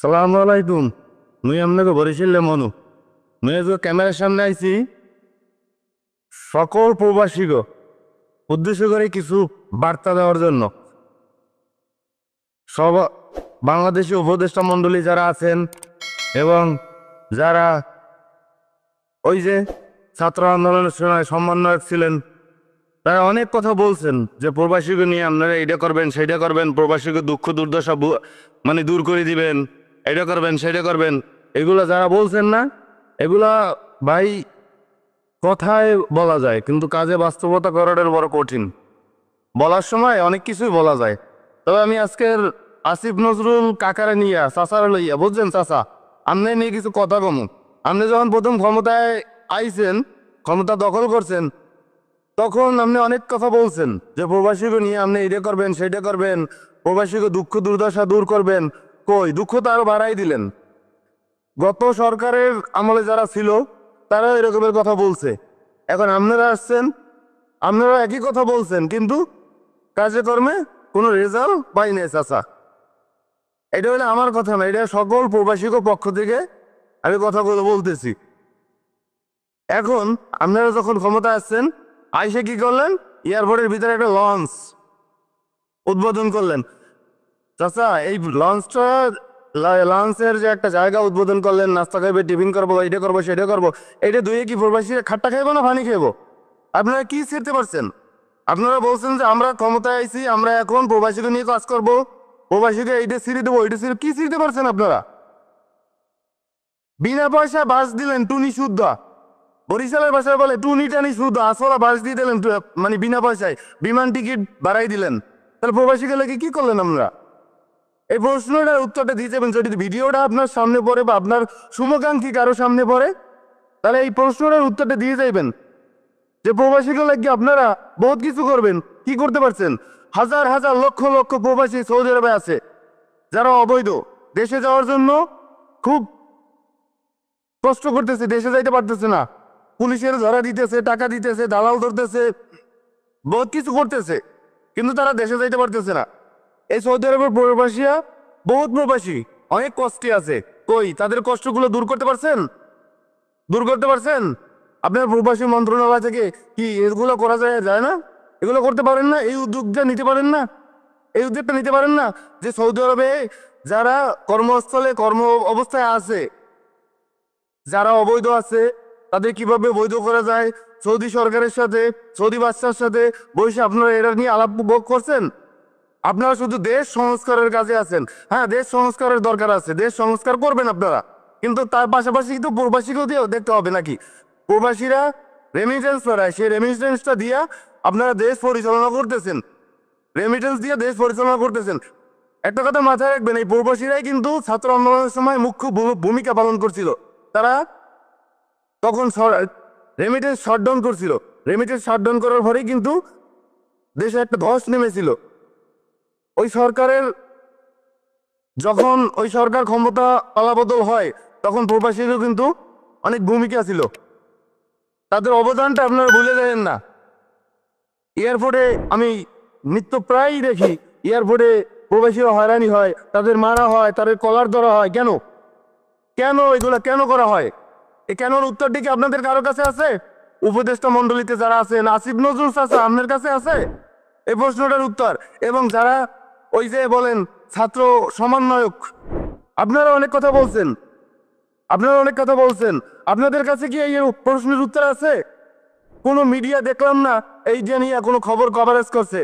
সালাম আলাইকুম। মুই আপনাকে বরিশালে মনু। মুই আজকে ক্যামেরার সামনে আইছি, সকল প্রবাসীগ উদ্দেশ্য করে কিছু বার্তা দেওয়ার জন্য। সব বাংলাদেশি উপদেষ্টা মণ্ডলী যারা আছেন এবং যারা ওই যে ছাত্র আন্দোলনের সময় সমন্বয়ক ছিলেন, তারা অনেক কথা বলছেন যে প্রবাসীকে নিয়ে আপনারা এটা করবেন সেটা করবেন প্রবাসীকে দুঃখ দুর্দশা মানে দূর করে দিবেন। এটা করবেন, সেটা করবেন। এগুলো যারা বলছেন না, এগুলা ভাই কথায় বলা যায়, কিন্তু কাজে বাস্তবতা করাটা বড় কঠিন। বলার সময় অনেক কিছুই বলা যায়। তবে আমি আজকের আসিফ নজরুল কাকারে নিয়ে, চাচারে লইয়া, বুঝছেন চাচা? আপনি নিয়ে কিছু কথা কমু। আপনি যখন প্রথম ক্ষমতায় আইছেন, ক্ষমতা দখল করছেন, তখন আপনি অনেক কথা বলছেন যে, প্রবাসীকে নিয়ে আপনি এটা করবেন, সেটা করবেন, প্রবাসীকে দুঃখ দুর্দশা দূর করবেন কই দুঃখ তো আরও বাড়াই দিলেন। গত সরকারের আমলে যারা ছিল তারা এরকমের কথা বলছে। এখন আপনারা আসছেন আপনারা একই কথা বলছেন, কিন্তু কাজে কর্মে কোনো রেজাল্ট পাই নাই চাচা। এটা হলে আমার কথা না, এটা সকল প্রবাসীক পক্ষ থেকে আমি কথাগুলো বলতেছি। এখন আপনারা যখন ক্ষমতা আসছেন, আইসে কি করলেন? এয়ারপোর্টের ভিতরে একটা লঞ্চ উদ্বোধন করলেন। চাচা, এই লঞ্চটা লঞ্চের যে একটা জায়গা উদ্বোধন করলেন, নাস্তা খাইবে টিফিন করব, এটা করব, সেটা করব, এটা দুয়ে কি প্রবাসীরা খাট্টা খাইবো না পানি খাইবো? আপনারা কি ছিড়তে পারছেন? আপনারা বলছেন যে আমরা ক্ষমতায় আইছি, আমরা এখন প্রবাসীকে নিয়ে কাজ করব, প্রবাসীকে এইটা ছিঁড়ে দেবো এইটা ছিঁড়ে, কি ছিড়তে পারছেন আপনারা? বিনা পয়সায় বাস দিলেন টুনি শুদ্ধ বরিশালের ভাষায় বলে, টুনি টানি শুদ্ধ আসলা বাস দিয়ে দিলেন মানে বিনা পয়সায়, বিমান টিকিট বাড়াই দিলেন। তাহলে প্রবাসী গেলে কি করলেন আমরা এই প্রশ্নটার উত্তরটা দিয়ে যাবেন যদি ভিডিওটা আপনার সামনে পড়ে বা আপনার শুভাকাঙ্ক্ষী কারও সামনে পড়ে, তাহলে এই প্রশ্নটার উত্তরটা দিয়ে যাইবেন। যে প্রবাসীগুলো কি আপনারা বহুত কিছু করবেন, কি করতে পারছেন? হাজার হাজার লক্ষ লক্ষ প্রবাসী সৌদি আরবে আছে, যারা অবৈধ। দেশে যাওয়ার জন্য খুব কষ্ট করতেছে, দেশে যাইতে পারতেছে না। পুলিশের ধরা দিতেছে, টাকা দিতেছে, দালাল ধরতেছে, বহুত কিছু করতেছে, কিন্তু তারা দেশে যাইতে পারতেছে না। এই সৌদি আরবের প্রবাসীরা বহুত প্রবাসী, অনেক কষ্টে আছে। কই, তাদের কষ্টগুলো দূর করতে পারছেন? দূর করতে পারছেন? আপনার প্রবাসী মন্ত্রণালয় থেকে কি এগুলো করা যায় যায় না? এগুলো করতে পারেন না? এই উদ্যোগটা নিতে পারেন না? এই উদ্যোগটা নিতে পারেন না? যে সৌদি আরবে যারা কর্মস্থলে, কর্ম অবস্থায় আছে, যারা অবৈধ আছে, তাদের কীভাবে বৈধ করা যায়? সৌদি সরকারের সাথে, সৌদি বাচ্চার সাথে বসে আপনারা এটা নিয়ে আলাপ করছেন? আপনারা শুধু দেশ সংস্কারের কাজে আছেন। হ্যাঁ দেশ সংস্কারের দরকার আছে। দেশ সংস্কার করবেন আপনারা। কিন্তু তার পাশাপাশি কিন্তু প্রবাসীকেও দিয়েও দেখতে হবে নাকি? প্রবাসীরা রেমিটেন্স পাঠায় সেই রেমিটেন্সটা দিয়ে আপনারা দেশ পরিচালনা করতেছেন। রেমিটেন্স দিয়ে দেশ পরিচালনা করতেছেন। একটা কথা মাথায় রাখবেন, এই প্রবাসীরাই কিন্তু ছাত্র আন্দোলনের সময় মুখ্য ভূমিকা পালন করছিল। তারা তখন রেমিটেন্স শাটডাউন করছিল। রেমিটেন্স শাটডাউন করার পরেই কিন্তু দেশে একটা ধস নেমেছিল। ওই সরকারের যখন ওই সরকার ক্ষমতা পালাবদল হয়, তখন প্রবাসীরও কিন্তু অনেক ভূমিকা ছিল। তাদের অবদানটা আপনারা ভুলে যাবেন না। এয়ারপোর্টে আমি নিত্য প্রায়ই দেখি, এয়ারপোর্টে প্রবাসীরা হয়রানি হয়, তাদের মারা হয়, তাদের কলার ধরা হয়। কেন? কেন এগুলো কেন করা হয়? এ কেন উত্তরটি কি আপনাদের কারও কাছে আছে? উপদেষ্টা মন্ডলীতে যারা আছেন, আসিফ নজরুল আছে আপনার কাছে আছে? এই প্রশ্নটার উত্তর। এবং যারা ওই যে বলেন, ছাত্র সমন্বয়ক। আপনারা অনেক কথা বলছেন। আপনারা অনেক কথা বলছেন। আপনাদের কাছে কি এই প্রশ্নের উত্তর আছে? কোনো মিডিয়া দেখলাম না, এই যে নিয়ে কোনো খবর কভারেজ করছে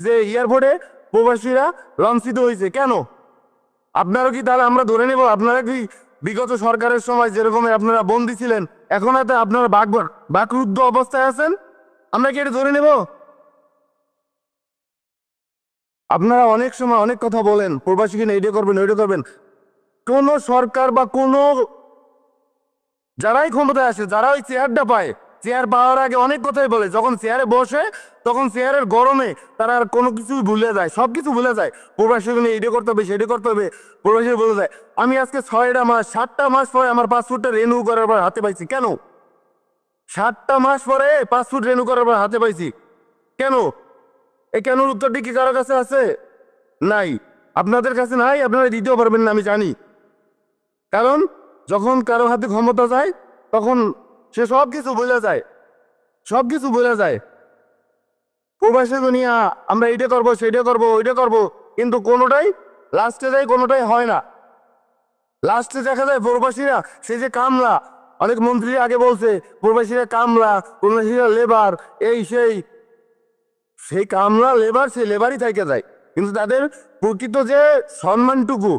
যে এয়ারপোর্টে প্রবাসীরা লাঞ্ছিত হয়েছে। কেন? আপনারও কি তাহলে আমরা ধরে নেব? আপনারা কি বিগত সরকারের সময় যেরকম আপনারা বন্দি ছিলেন, এখন হয়তো আপনারা বাক বাকরুদ্ধ অবস্থায় আছেন? আমরা কি এটা ধরে নেব? আপনারা অনেক সময় অনেক কথা বলেন, প্রবাসী কিনা এটা করবেন ওইটা করবেন। কোন সরকার বা কোনো যারাই ক্ষমতায় আসে, যারা ওই চেয়ারটা পায়, চেয়ার পাওয়ার আগে অনেক কথাই বলে, যখন চেয়ারে বসে, তখন চেয়ারের গরমে তারা আর কোনো কিছুই ভুলে যায় সব কিছু ভুলে যায়। প্রবাসী নিয়ে এটা করতে হবে সেটা করতে হবে, প্রবাসী বলে যায়। আমি আজকে ছয়টা মাস, সাতটা মাস পরে আমার পাসপোর্টটা রেনু করার পর হাতে পাইছি। কেন? সাতটা মাস পরে পাসপোর্ট রেনু করার পর হাতে পাইছি। কেন? এই কেন উত্তরটি কি কারও কাছে আছে? নাই। আপনাদের কাছে নাই, আপনারা দিতেও পারবেন না, আমি জানি। কারণ, যখন কারও হাতে ক্ষমতা যায়, তখন সে সব কিছু বোঝা যায়। সব কিছু বোঝা যায়। প্রবাসী দুনিয়া, আমরা এইটা করব, সেইটা করব, ওইটা করব, কিন্তু কোনোটাই, লাস্টে যায়, কোনোটাই হয় না। লাস্টে দেখা যায় প্রবাসীরা, সে যে কামলা, অনেক মন্ত্রী আগে বলছে, প্রবাসীরা কামলা, প্রবাসীরা লেবার এই, সেই সেই কামলা লেবার সেই লেবারই থেকে যায়। কিন্তু তাদের প্রকৃত যে সম্মানটুকু,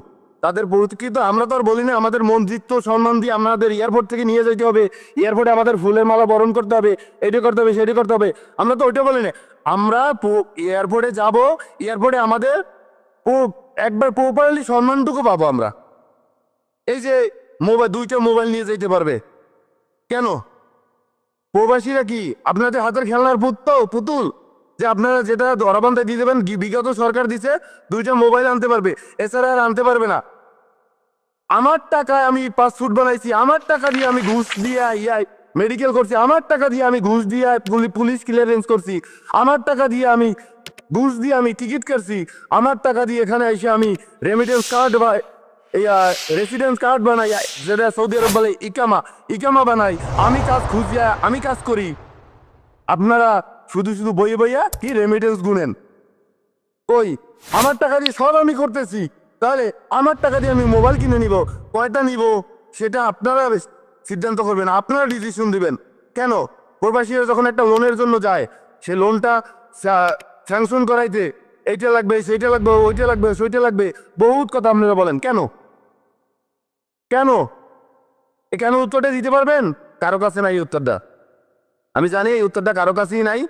তাদের প্রকৃত আমরা তো আর বলি না, আমাদের মন্ত্রিত্ব সম্মান দিয়ে আমাদের এয়ারপোর্ট থেকে নিয়ে যেতে হবে। এয়ারপোর্টে আমাদের ফুলের মালা বরণ করতে হবে, এটি করতে হবে, সেটি করতে হবে। আমরা তো ওইটা বলি না। আমরা এয়ারপোর্টে যাব এয়ারপোর্টে আমাদের একবার প্রপারলি সম্মানটুকু পাবো আমরা। এই যে মোবাইল দুইটা মোবাইল নিয়ে যেতে পারবে। কেন? প্রবাসীরা কি আপনাদের হাতের খেলনার পুত্ত পুতুল? যে আপনারা যেটা দরাবান্তায় দিয়ে দেবেন বিগত সরকার দিছে, দুইটা মোবাইল আনতে পারবে। এছাড়া আর আনতে পারবে না। আমার টাকায় আমি পাসপোর্ট বানাইছি, আমার টাকা দিয়ে আমি ঘুষ দিয়ে ইয়াই মেডিকেল করছি, আমার টাকা দিয়ে আমি ঘুষ দিয়ে পুলি- পুলিশ ক্লিয়ারেন্স করছি। আমার টাকা দিয়ে আমি ঘুষ দিয়ে আমি টিকিট কাটছি। আমার টাকা দিয়ে এখানে এসে আমি রেমিটেন্স কার্ড বা রেসিডেন্স কার্ড বানাই, যেটা সৌদি আরব বলে ইকামা। ইকামা বানাই। আমি কাজ খুঁজিয়া আমি কাজ করি। আপনারা শুধু শুধু বইয়ে বইয়া কি রেমিটেন্স গুনেন? কই, আমার টাকা দিয়ে সব আমি করতেছি। তাহলে আমার টাকা দিয়ে আমি মোবাইল কিনে নিব, কয়টা নিব? সেটা আপনারা সিদ্ধান্ত করবেন, আপনারা ডিসিশন দিবেন। কেন? প্রবাসীরা যখন একটা লোনের জন্য যায়, সে লোনটা স্যাংশন করাইতে এইটা লাগবে, সেইটা লাগবে, ওইটা লাগবে, সেইটা লাগবে, বহুত কথা আপনারা বলেন। কেন? কেন? এ কেন উত্তরটা দিতে পারবেন? কারও কাছে নাই উত্তরটা। আমি জানি এই উত্তরটা কারও কাছেই নাই।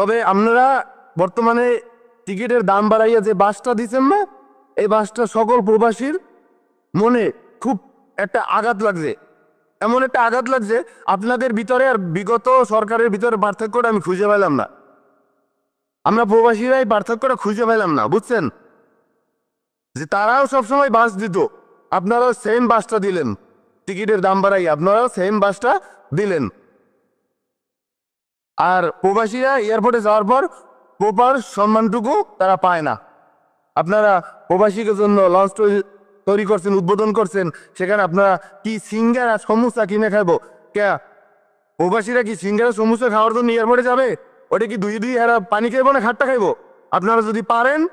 তবে আপনারা বর্তমানে টিকিটের দাম বাড়াইয়া যে বাসটা দিচ্ছেন না, এই বাসটা সকল প্রবাসীর মনে খুব একটা আঘাত লাগছে। এমন একটা আঘাত লাগছে, আপনাদের ভিতরে আর বিগত সরকারের ভিতরে পার্থক্যটা আমি খুঁজে পেলাম না। আমরা প্রবাসীরা এই পার্থক্যটা খুঁজে পেলাম না, বুঝছেন? যে তারাও সবসময় বাস দিত, আপনারাও সেম বাসটা দিলেন, টিকিটের দাম বাড়াই আপনারাও সেম বাসটা দিলেন। আর প্রবাসীরা এয়ারপোর্টে যাওয়ার পর প্রপার সম্মানটুকু তারা পায় না। আপনারা প্রবাসীদের জন্য লঞ্চ তৈরি- করছেন, উদ্বোধন করছেন, সেখানে আপনারা কি সিঙ্গারা সমুসা কিনে খাব? কে প্রবাসীরা কি সিঙ্গারা সমুসা খাওয়ার জন্য এয়ারপোর্টে যাবে? ওটা কি দুই দুই এরা পানি খাইবো না খাট্টা খাইবো? আপনারা যদি পারেন,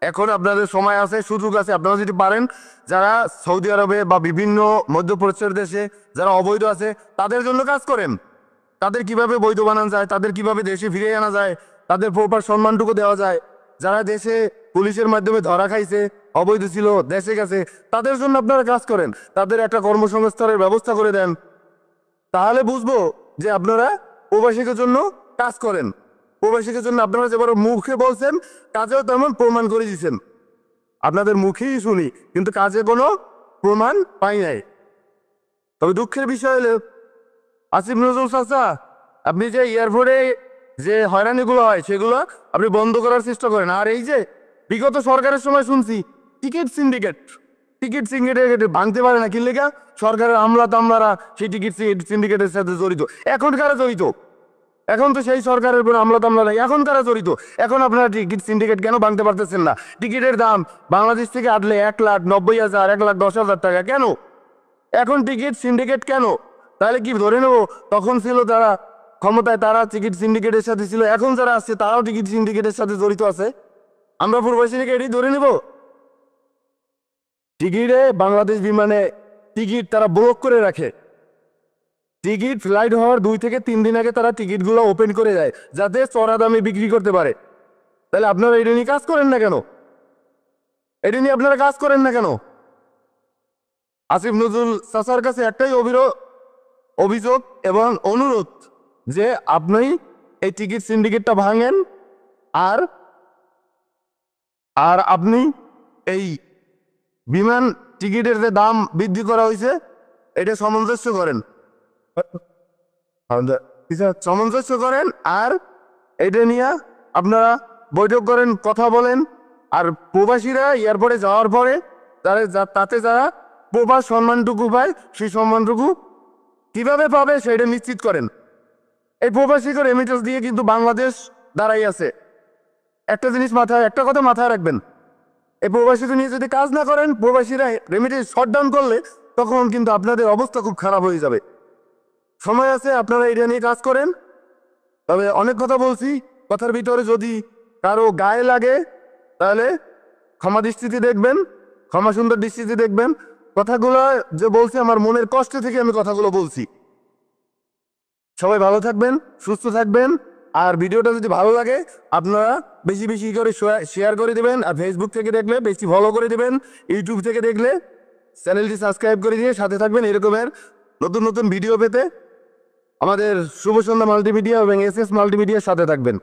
এখন আপনাদের সময় আছে, সুযোগ আছে, আপনারা যদি পারেন, যারা সৌদি আরবে বা বিভিন্ন মধ্যপ্রাচ্যের দেশে যারা অবৈধ আছে, তাদের জন্য কাজ করেন। তাদের কীভাবে বৈধ বানানো যায়, তাদের কীভাবে দেশে ফিরে আনা যায়, তাদের প্রপার সম্মানটুকু দেওয়া যায়। যারা দেশে পুলিশের মাধ্যমে ধরা খাইছে, অবৈধ ছিল, দেশে গেছে, তাদের জন্য আপনারা কাজ করেন। তাদের একটা কর্মসংস্থানের ব্যবস্থা করে দেন। তাহলে বুঝব যে আপনারা প্রবাসীদের জন্য কাজ করেন। প্রবাসীদের জন্য আপনারা যেবার মুখে বলছেন, কাজেও তেমন প্রমাণ করে দিচ্ছেন আপনাদের মুখেই শুনি, কিন্তু কাজে কোনো প্রমাণ পাই নাই। তবে দুঃখের বিষয় হলো আসিফ নজরুল চাচা, আপনি যে এয়ারপোর্টে যে হয়রানিগুলো হয় সেগুলো আপনি বন্ধ করার চেষ্টা করেন। আর এই যে বিগত সরকারের সময় শুনছি, টিকিট সিন্ডিকেট টিকিট সিন্ডিকেট ভাঙতে পারে না, কি লেখা সরকারের আমলা তামলারা সেই টিকিট সিন্ডিকেটের সাথে জড়িত। এখন কারা জড়িত? এখন তো সেই সরকারের কোনো আমলা তামলা নাই। এখন কারা জড়িত? এখন আপনারা টিকিট সিন্ডিকেট কেন ভাঙতে পারতেছেন না? টিকিটের দাম বাংলাদেশ থেকে আটলে এক লাখ নব্বই হাজার, এক লাখ দশ হাজার টাকা। কেন? এখন টিকিট সিন্ডিকেট কেন? তাহলে কি ধরে নেব? তখন ছিল তারা ক্ষমতায়, তারা টিকিট সিন্ডিকেটের সাথে ছিল। এখন যারা আসছে, তারাও টিকিট সিন্ডিকেটের সাথে জড়িত আছে। আমরা পূর্বশী থেকে এটি ধরে নেব? টিকিটে বাংলাদেশ বিমানে টিকিট তারা ব্লক করে রাখে। টিকিট ফ্লাইট হওয়ার দুই থেকে তিন দিন আগে তারা টিকিটগুলো ওপেন করে দেয়, যাতে চড়া দামে বিক্রি করতে পারে। তাহলে আপনারা এটা নিয়ে কাজ করেন না কেন? এটা নিয়ে আপনারা কাজ করেন না কেন? আসিফ নজরুল চাচার কাছে একটাই অভিযোগ অভিযোগ এবং অনুরোধ যে আপনি এই টিকিট সিন্ডিকেটটা ভাঙেন আর আর আপনি এই বিমান টিকিটের যে দাম বৃদ্ধি করা হয়েছে, এটা সামঞ্জস্য করেন। সামঞ্জস্য করেন আর এটা নিয়ে আপনারা বৈঠক করেন, কথা বলেন। আর প্রবাসীরা এয়ারপোর্টে যাওয়ার পরে তারা তাতে যারা প্রবাস সম্মানটুকু পায়, সেই সম্মানটুকু কীভাবে পাবে সেটা নিশ্চিত করেন। এই প্রবাসীকে রেমিটেন্স দিয়ে কিন্তু বাংলাদেশ দাঁড়াই আছে। একটা জিনিস মাথায়, একটা কথা মাথায় রাখবেন। এই প্রবাসীকে নিয়ে যদি কাজ না করেন, প্রবাসীরা রেমিটেন্স শট ডাউন করলে তখন কিন্তু আপনাদের অবস্থা খুব খারাপ হয়ে যাবে। সময় আছে, আপনারা এটা নিয়ে কাজ করেন। তবে অনেক কথা বলছি, কথার ভিতরে যদি কারও গায়ে লাগে, তাহলে ক্ষমা দৃষ্টিতে দেখবেন, ক্ষমা সুন্দর দৃষ্টিতে দেখবেন। কথাগুলো যে বলছি, আমার মনের কষ্ট থেকে আমি কথাগুলো বলছি। সবাই ভালো থাকবেন, সুস্থ থাকবেন, আর ভিডিওটা যদি ভালো লাগে, আপনারা বেশি বেশি করে শেয়ার করে দেবেন, আর ফেসবুক থেকে দেখলে বেশি ফলো করে দেবেন ইউটিউব থেকে দেখলে চ্যানেলটি সাবস্ক্রাইব করে দিয়ে সাথে থাকবেন এরকমের নতুন নতুন ভিডিও পেতে। আমাদের শুভ সন্ধ্যা মাল্টিমিডিয়া এবং এস এস মাল্টিমিডিয়ার সাথে থাকবেন।